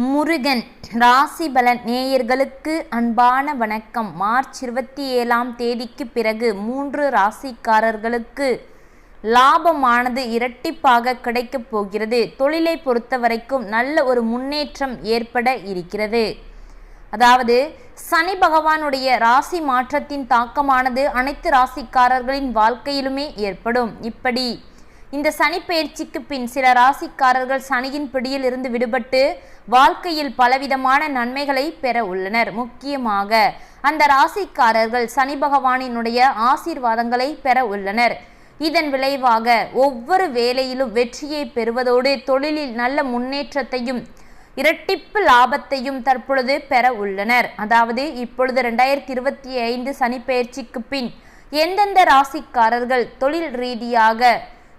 முருகன் ராசி பலன் நேயர்களுக்கு அன்பான வணக்கம். மார்ச் இருபத்தி ஏழாம் தேதிக்கு பிறகு மூன்று ராசிக்காரர்களுக்கு லாபமானது இரட்டிப்பாக கிடைக்கப் போகிறது. தொழிலை பொறுத்த வரைக்கும் நல்ல ஒரு முன்னேற்றம் ஏற்பட இருக்கிறது. அதாவது சனி பகவானுடைய ராசி மாற்றத்தின் தாக்கமானது அனைத்து ராசிக்காரர்களின் வாழ்க்கையிலுமே ஏற்படும். இப்படி இந்த சனி பயிற்சிக்கு பின் சில ராசிக்காரர்கள் சனியின் பிடியில் இருந்து விடுபட்டு வாழ்க்கையில் பலவிதமான நன்மைகளை பெற உள்ளனர். முக்கியமாக அந்த ராசிக்காரர்கள் சனி பகவானினுடைய ஆசீர்வாதங்களை பெற உள்ளனர். இதன் விளைவாக ஒவ்வொரு வேலையிலும் வெற்றியை பெறுவதோடு தொழிலில் நல்ல முன்னேற்றத்தையும் இரட்டிப்பு லாபத்தையும் தற்பொழுது பெற உள்ளனர். அதாவது இப்பொழுது ரெண்டாயிரத்தி இருபத்தி ஐந்து சனிப்பெயர்ச்சிக்கு பின் எந்தெந்த ராசிக்காரர்கள் தொழில் ரீதியாக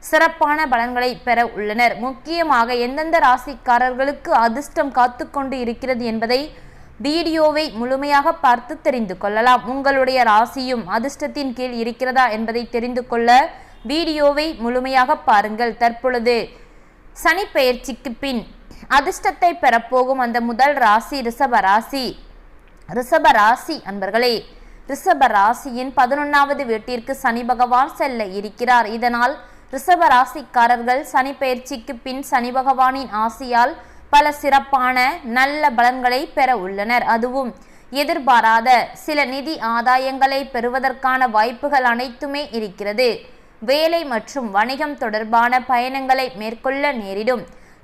சிறப்பான பலன்களை பெற உள்ளனர். முக்கியமாக எந்தெந்த ராசிக்காரர்களுக்கு அதிர்ஷ்டம் காத்து கொண்டு இருக்கிறது என்பதை வீடியோவை முழுமையாக பார்த்து தெரிந்து கொள்ளலாம். உங்களுடைய ராசியும் அதிர்ஷ்டத்தின் கீழ் இருக்கிறதா என்பதை தெரிந்து கொள்ள வீடியோவை முழுமையாக பாருங்கள். தற்பொழுது சனி பெயர்ச்சிக்கு பின் அதிர்ஷ்டத்தை பெறப்போகும் அந்த முதல் ராசி ரிஷப ராசி. ரிஷப ராசி அன்பர்களே ரிஷப ராசியின் பதினொன்றாவது வீட்டிற்கு சனி பகவான் செல்ல இருக்கிறார். இதனால் ரிஷப ராசிக்காரர்கள் சனி பயிற்சிக்கு பின் சனி பகவானின் ஆசியால் பல சிறப்பான நல்ல பலன்களை பெற உள்ளனர். அதுவும் எதிர்பாராத சில நிதி ஆதாயங்களை பெறுவதற்கான வாய்ப்புகள் அனைத்துமே இருக்கிறது. வேலை மற்றும் வணிகம் தொடர்பான பயணங்களை மேற்கொள்ள நேரிடும்.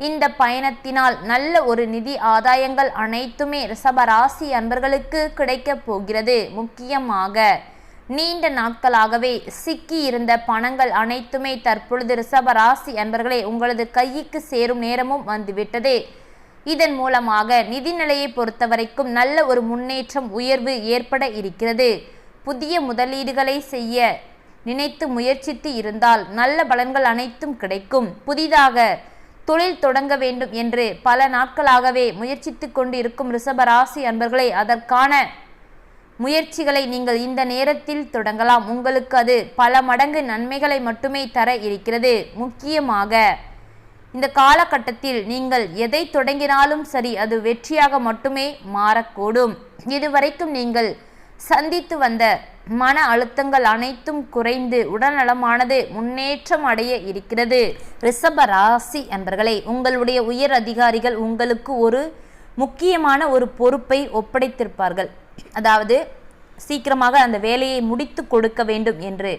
இந்த பயணத்தினால் நல்ல ஒரு நிதி ஆதாயங்கள் அனைத்துமே ரிஷபராசி அன்பர்களுக்கு கிடைக்கப் போகிறது. முக்கியமாக நீண்ட நாட்களாகவே சிக்கி இருந்த பணங்கள் அனைத்துமே தற்பொழுது ரிஷப ராசி அன்பர்களே உங்களது கைக்கு சேரும் நேரமும் வந்துவிட்டது. இதன் மூலமாக நிதி நிலையை பொறுத்தவரைக்கும் நல்ல ஒரு முன்னேற்றம் உயர்வு ஏற்பட இருக்கிறது. புதிய முதலீடுகளை செய்ய நினைத்து முயற்சித்து இருந்தால் நல்ல பலன்கள் அனைத்தும் கிடைக்கும். புதிதாக தொழில் தொடங்க வேண்டும் என்று பல நாட்களாகவே முயற்சித்து கொண்டு இருக்கும் ரிஷபராசி அன்பர்களே அதற்கான முயற்சிகளை நீங்கள் இந்த நேரத்தில் தொடங்கலாம். உங்களுக்கு அது பல மடங்கு நன்மைகளை மட்டுமே தர இருக்கிறது. முக்கியமாக இந்த காலகட்டத்தில் நீங்கள் எதை தொடங்கினாலும் சரி அது வெற்றியாக மட்டுமே மாறக்கூடும். இதுவரைக்கும் நீங்கள் சந்தித்து வந்த மன அழுத்தங்கள் அனைத்தும் குறைந்து உடல்நலமானது முன்னேற்றம் அடைய இருக்கிறது. ரிஷப ராசி அன்பர்களே உங்களுடைய உயர் அதிகாரிகள் உங்களுக்கு ஒரு முக்கியமான ஒரு பொறுப்பை ஒப்படைத்திருப்பார்கள். அதாவது சீக்கிரமாக அந்த வேலையை முடித்து கொடுக்க வேண்டும் என்று.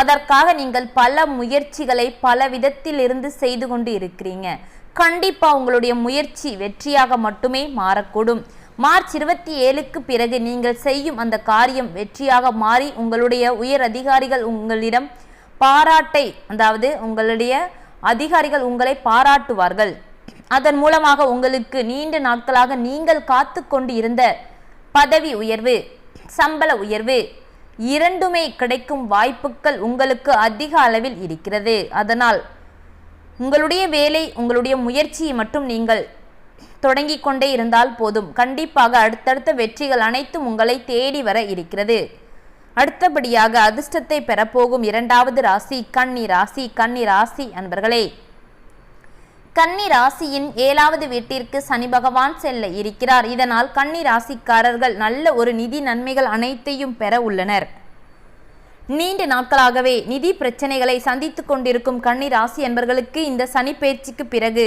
அதற்காக நீங்கள் பல முயற்சிகளை பல விதத்தில் இருந்து செய்து கொண்டு இருக்கிறீங்க. கண்டிப்பா உங்களுடைய முயற்சி வெற்றியாக மட்டுமே மாறக்கூடும். மார்ச் இருபத்தி ஏழுக்கு பிறகு நீங்கள் செய்யும் அந்த காரியம் வெற்றியாக மாறி உங்களுடைய உயர் அதிகாரிகள் உங்களிடம் பாராட்டை அதாவது உங்களுடைய அதிகாரிகள் உங்களை பாராட்டுவார்கள். அதன் மூலமாக உங்களுக்கு நீண்ட நாட்களாக நீங்கள் காத்து கொண்டு இருந்த பதவி உயர்வு சம்பள உயர்வு இரண்டுமே கிடைக்கும் வாய்ப்புகள் உங்களுக்கு அதிக அளவில் இருக்கிறது. அதனால் உங்களுடைய வேலை உங்களுடைய முயற்சியை மட்டும் நீங்கள் தொடங்கி கொண்டே இருந்தால் போதும். கண்டிப்பாக அடுத்தடுத்த வெற்றிகள் அனைத்தும் உங்களை தேடி வர இருக்கிறது. அடுத்தபடியாக அதிர்ஷ்டத்தை பெறப்போகும் இரண்டாவது ராசி கன்னி ராசி கன்னி ராசி அன்பர்களே. கன்னி ராசியின் ஏழாவது வீட்டிற்கு சனி பகவான் செல்ல இருக்கிறார். இதனால் கன்னி ராசிக்காரர்கள் நல்ல ஒரு நிதி நன்மைகள் அனைத்தையும் பெற உள்ளனர். நீண்ட நாட்களாகவே நிதி பிரச்சனைகளை சந்தித்து கொண்டிருக்கும் கன்னி ராசி என்பர்களுக்கு இந்த சனி பயிற்சிக்கு பிறகு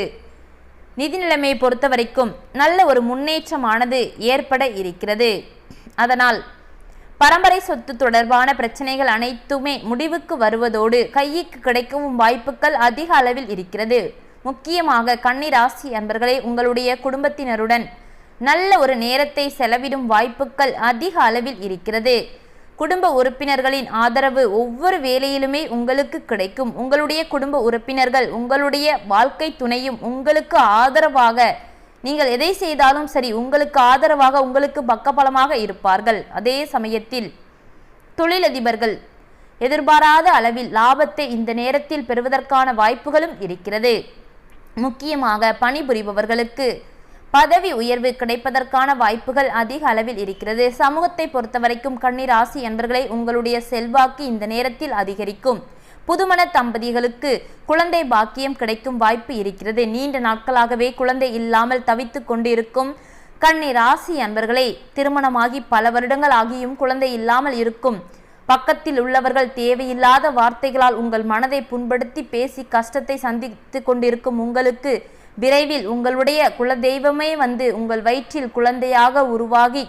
நிதி நிலைமையை பொறுத்த வரைக்கும் நல்ல ஒரு முன்னேற்றமானது ஏற்பட இருக்கிறது. அதனால் பரம்பரை சொத்து தொடர்பான பிரச்சனைகள் அனைத்துமே முடிவுக்கு வருவதோடு கைக்கு கிடைக்கவும் வாய்ப்புகள் அதிக அளவில் இருக்கிறது. முக்கியமாக கன்னிராசி அன்பர்களே உங்களுடைய குடும்பத்தினருடன் நல்ல ஒரு நேரத்தை செலவிடும் வாய்ப்புகள் அதிக அளவில் இருக்கிறது. குடும்ப உறுப்பினர்களின் ஆதரவு ஒவ்வொரு வேலையிலுமே உங்களுக்கு கிடைக்கும். உங்களுடைய குடும்ப உறுப்பினர்கள் உங்களுடைய வாழ்க்கை துணையும் உங்களுக்கு ஆதரவாக நீங்கள் எதை செய்தாலும் சரி உங்களுக்கு ஆதரவாக உங்களுக்கு பக்கபலமாக இருப்பார்கள். அதே சமயத்தில் தொழிலதிபர்கள் எதிர்பாராத அளவில் லாபத்தை இந்த நேரத்தில் பெறுவதற்கான வாய்ப்புகளும் இருக்கிறது. முக்கியமாக பணிபுரிபவர்களுக்கு பதவி உயர்வு கிடைப்பதற்கான வாய்ப்புகள் அதிக அளவில் இருக்கிறது. சமூகத்தை பொறுத்தவரைக்கும் கண்ணீர் ராசி என்பர்களை உங்களுடைய செல்வாக்கு இந்த நேரத்தில் அதிகரிக்கும். புதுமண தம்பதிகளுக்கு குழந்தை பாக்கியம் கிடைக்கும் வாய்ப்பு இருக்கிறது. நீண்ட நாட்களாகவே குழந்தை இல்லாமல் தவித்து கொண்டிருக்கும் கன்னி ராசி அன்பர்களே திருமணமாகி பல வருடங்கள் ஆகியும் குழந்தை இல்லாமல் இருக்கும். பக்கத்தில் உள்ளவர்கள் தேவையில்லாத வார்த்தைகளால் உங்கள் மனதை புண்படுத்தி பேசி கஷ்டத்தை சந்தித்து கொண்டிருக்கும் உங்களுக்கு விரைவில் உங்களுடைய குலதெய்வமே வந்து உங்கள் வயிற்றில் குழந்தையாக உருவாகி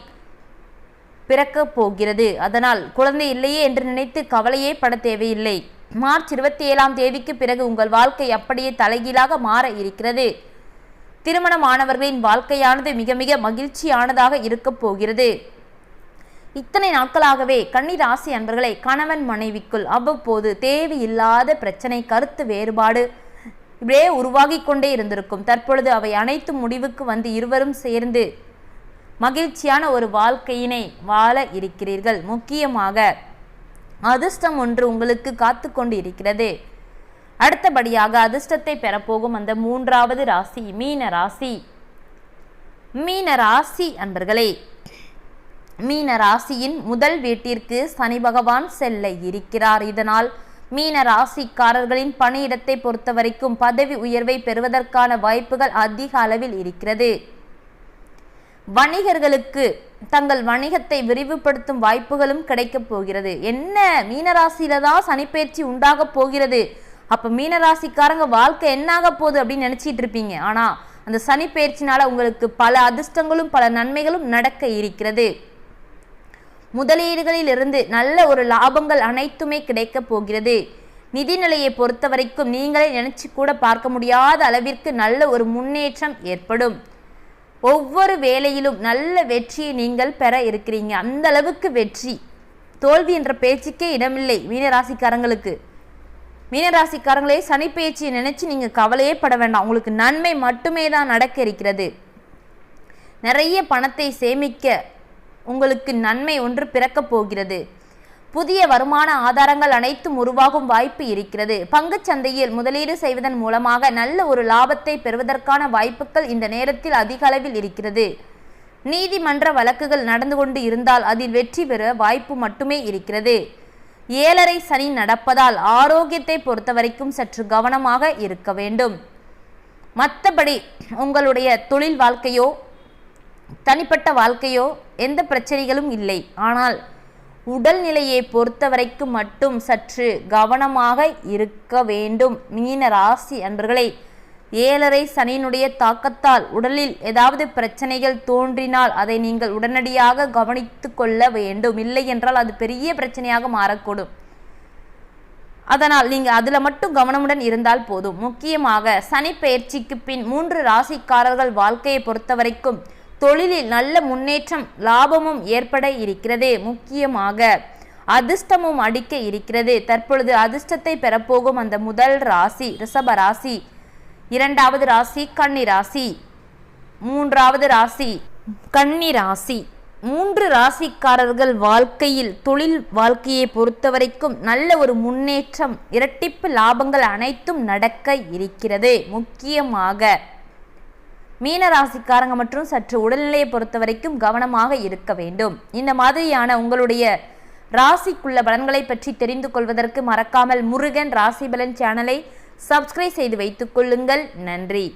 பிறக்கப் போகிறது. அதனால் குழந்தை இல்லையே என்று நினைத்து கவலையே பட தேவையில்லை. மார்ச் இருபத்தி ஏழாம் தேதிக்கு பிறகு உங்கள் வாழ்க்கை அப்படியே தலைகீழாக மாற இருக்கிறது. திருமணமானவர்களின் வாழ்க்கையானது மிக மிக மகிழ்ச்சியானதாக இருக்கப் போகிறது. இத்தனை நாட்களாகவே கண்ணீர் ராசி அன்பர்களை கணவன் மனைவிக்குள் அவ்வப்போது தேவையில்லாத பிரச்சனை கருத்து வேறுபாடு இப்படியே உருவாகி கொண்டே இருந்திருக்கும். தற்பொழுது அவை அனைத்து முடிவுக்கு வந்து இருவரும் சேர்ந்து மகிழ்ச்சியான ஒரு வாழ்க்கையினை வாழ இருக்கிறீர்கள். முக்கியமாக அதிர்ஷ்டம் ஒன்று உங்களுக்கு காத்து கொண்டு இருக்கிறது. அடுத்தபடியாக அதிர்ஷ்டத்தை பெறப்போகும் அந்த மூன்றாவது ராசி மீன ராசி. மீன ராசி அன்பர்களே மீன ராசியின் முதல் வீட்டிற்கு சனி பகவான் செல்ல இருக்கிறார். இதனால் மீன ராசிக்காரர்களின் பணியிடத்தை பொறுத்தவரைக்கும் பதவி உயர்வை பெறுவதற்கான வாய்ப்புகள் அதிக அளவில் இருக்கிறது. வணிகர்களுக்கு தங்கள் வணிகத்தை விரிவுபடுத்தும் வாய்ப்புகளும் கிடைக்கப் போகிறது. என்ன? மீனராசியில தான் சனிப்பெயர்ச்சி உண்டாக போகிறது. அப்போ மீனராசிக்காரங்க வாழ்க்கை என்னாக போகுது அப்படின்னு நினச்சிட்டு இருப்பீங்க. ஆனால் அந்த சனிப்பெயர்ச்சினால உங்களுக்கு பல அதிர்ஷ்டங்களும் பல நன்மைகளும் நடக்க இருக்கிறது. முதலீடுகளில் இருந்து நல்ல ஒரு லாபங்கள் அனைத்துமே கிடைக்கப் போகிறது. நிதிநிலையை பொறுத்த வரைக்கும் நீங்களே நினைச்சு கூட பார்க்க முடியாத அளவிற்கு நல்ல ஒரு முன்னேற்றம் ஏற்படும். ஒவ்வொரு வேலையிலும் நல்ல வெற்றியை நீங்கள் பெற இருக்கிறீங்க. அந்த அளவுக்கு வெற்றி. தோல்வி என்ற பேச்சுக்கே இடமில்லை மீனராசிக்காரங்களுக்கு. மீனராசிக்காரங்களே சனி பேச்சியை நினைச்சு நீங்க கவலையே பட வேண்டாம். உங்களுக்கு நன்மை மட்டுமே தான் நடக்க இருக்கிறது. நிறைய பணத்தை சேமிக்க உங்களுக்கு நன்மை ஒன்று பிறக்கப் போகிறது. புதிய வருமான ஆதாரங்கள் அனைத்தும் உருவாகும் வாய்ப்பு இருக்கிறது. பங்குச் சந்தையில் முதலீடு செய்வதன் மூலமாக நல்ல ஒரு லாபத்தை பெறுவதற்கான வாய்ப்புகள் இந்த நேரத்தில் அதிக அளவில் இருக்கிறது. நீதிமன்ற வழக்குகள் நடந்து கொண்டு இருந்தால் அதில் வெற்றி பெற வாய்ப்பு மட்டுமே இருக்கிறது. ஏழரை சனி நடப்பதால் ஆரோக்கியத்தை பொறுத்தவரைக்கும் சற்று கவனமாக இருக்க வேண்டும். மற்றபடி உங்களுடைய தொழில் வாழ்க்கையோ தனிப்பட்ட வாழ்க்கையோ எந்த பிரச்சனைகளும் இல்லை. ஆனால் உடல்நிலையை பொறுத்தவரைக்கும் மட்டும் சற்று கவனமாக இருக்க வேண்டும். மீன ராசி அன்பர்களை ஏழரை சனியினுடைய தாக்கத்தால் உடலில் ஏதாவது பிரச்சனைகள் தோன்றினால் அதை நீங்கள் உடனடியாக கவனித்து கொள்ள வேண்டும். இல்லை என்றால் அது பெரிய பிரச்சனையாக மாறக்கூடும். அதனால் நீங்கள் அதில் மட்டும் கவனமுடன் இருந்தால் போதும். முக்கியமாக சனி பயிற்சிக்கு பின் மூன்று ராசிக்காரர்கள் வாழ்க்கையை பொறுத்தவரைக்கும் தொழிலில் நல்ல முன்னேற்றம் லாபமும் ஏற்பட இருக்கிறது. முக்கியமாக அதிர்ஷ்டமும் அடிக்க இருக்கிறது. தற்பொழுது அதிர்ஷ்டத்தை பெறப்போகும் அந்த முதல் ராசி ரிஷப ராசி. இரண்டாவது ராசி கன்னி ராசி. மூன்றாவது ராசி கன்னி ராசி. மூன்று ராசிக்காரர்கள் வாழ்க்கையில் தொழில் வாழ்க்கையை பொறுத்தவரைக்கும் நல்ல ஒரு முன்னேற்றம் இரட்டிப்பு லாபங்கள் அனைத்தும் நடக்க இருக்கிறது. முக்கியமாக மீன ராசிக்காரங்க மற்றும் சற்று உடல்நிலையை பொறுத்த வரைக்கும் கவனமாக இருக்க வேண்டும். இந்த மாதிரியான உங்களுடைய ராசிக்குள்ள பலன்களை பற்றி தெரிந்து கொள்வதற்கு மறக்காமல் முருகன் ராசி பலன் சேனலை சப்ஸ்கிரைப் செய்து வைத்துக் கொள்ளுங்கள். நன்றி.